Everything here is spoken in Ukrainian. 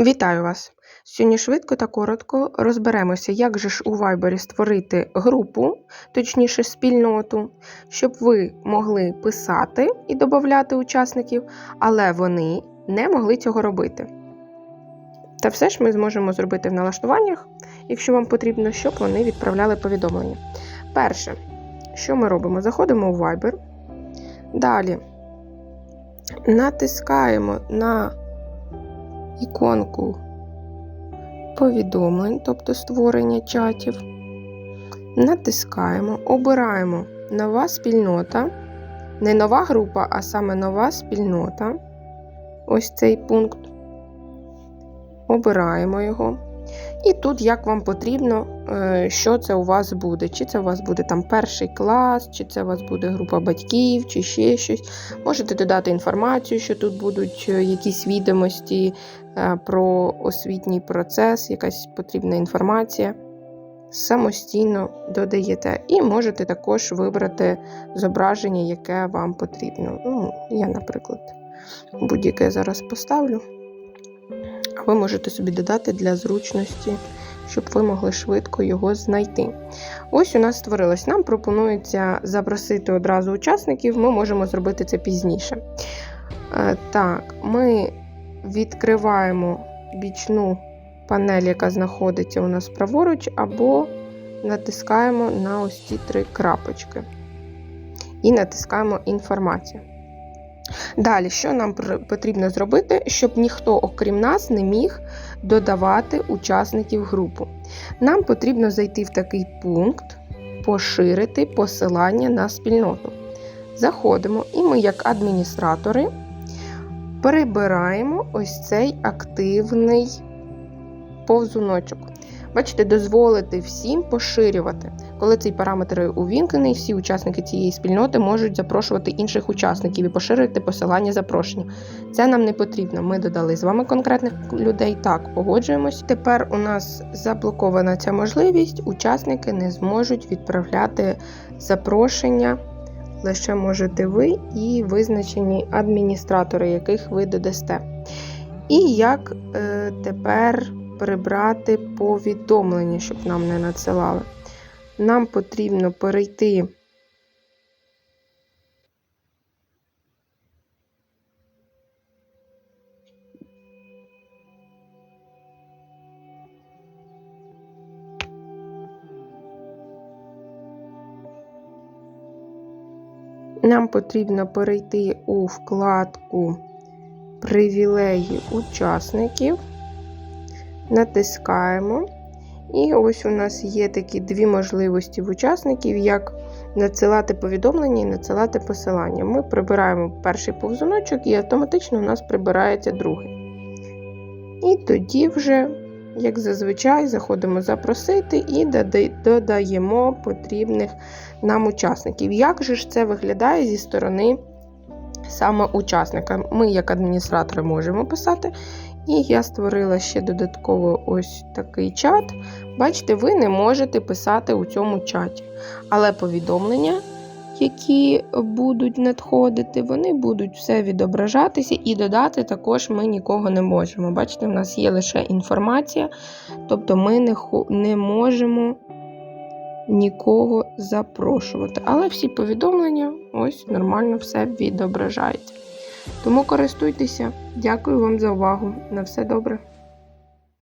Вітаю вас! Сьогодні швидко та коротко розберемося, як же ж у Viber створити групу, точніше спільноту, щоб ви могли писати і додати учасників, але вони не могли цього робити. Та все ж ми зможемо зробити в налаштуваннях, якщо вам потрібно, щоб вони відправляли повідомлення. Перше, що ми робимо? Заходимо у Viber. Далі натискаємо на іконку повідомлень, тобто створення чатів. Натискаємо, обираємо нова спільнота. Не нова група, а саме нова спільнота. Ось цей пункт. Обираємо його. І тут, як вам потрібно, е, що це у вас буде. Чи це у вас буде там перший клас, чи це у вас буде група батьків, чи ще щось. Можете додати інформацію, що тут будуть е, якісь відомості е, про освітній процес, якась потрібна інформація. Самостійно додаєте. І можете також вибрати зображення, яке вам потрібно. Ну, Я, наприклад, будь-яке зараз поставлю. А ви можете собі додати для зручності, щоб ви могли швидко його знайти. Ось у нас створилось. Нам пропонується запросити одразу учасників, ми можемо зробити це пізніше. Е, так, ми відкриваємо бічну панель, яка знаходиться у нас праворуч, або натискаємо на ось ці три крапочки. І натискаємо інформацію. Далі, що нам потрібно зробити, щоб ніхто, окрім нас, не міг додавати учасників групу. Нам потрібно зайти в такий пункт, поширити посилання на спільноту. Заходимо, і ми, як адміністратори, перебираємо ось цей активний повзуночок. Бачите, дозволити всім поширювати. Коли цей параметр увімкнений, всі учасники цієї спільноти можуть запрошувати інших учасників і поширити посилання запрошення. Це нам не потрібно. Ми додали з вами конкретних людей. Так, погоджуємось. Тепер у нас заблокована ця можливість, учасники не зможуть відправляти запрошення. Лише можете ви і визначені адміністратори, яких ви додасте. І як е, тепер прибрати повідомлення, щоб нам не надсилали. Нам потрібно перейти. Нам потрібно перейти у вкладку Привілеї учасників натискаємо. І ось у нас є такі дві можливості в учасників, як надсилати повідомлення і надсилати посилання. Ми прибираємо перший повзуночок, і автоматично у нас прибирається другий. І тоді вже, як зазвичай, заходимо запросити і додаємо потрібних нам учасників. Як же ж це виглядає зі сторони саме учасника? Ми, як адміністратори, можемо писати. І я створила ще додатково ось такий чат. Бачите, ви не можете писати у цьому чаті. Але повідомлення, які будуть надходити, вони будуть все відображатися, і додати також ми нікого не можемо. Бачите, в нас є лише інформація, тобто ми не, не можемо нікого запрошувати. Але всі повідомлення ось нормально все відображається. Тому користуйтеся. Дякую вам за увагу. На все добре.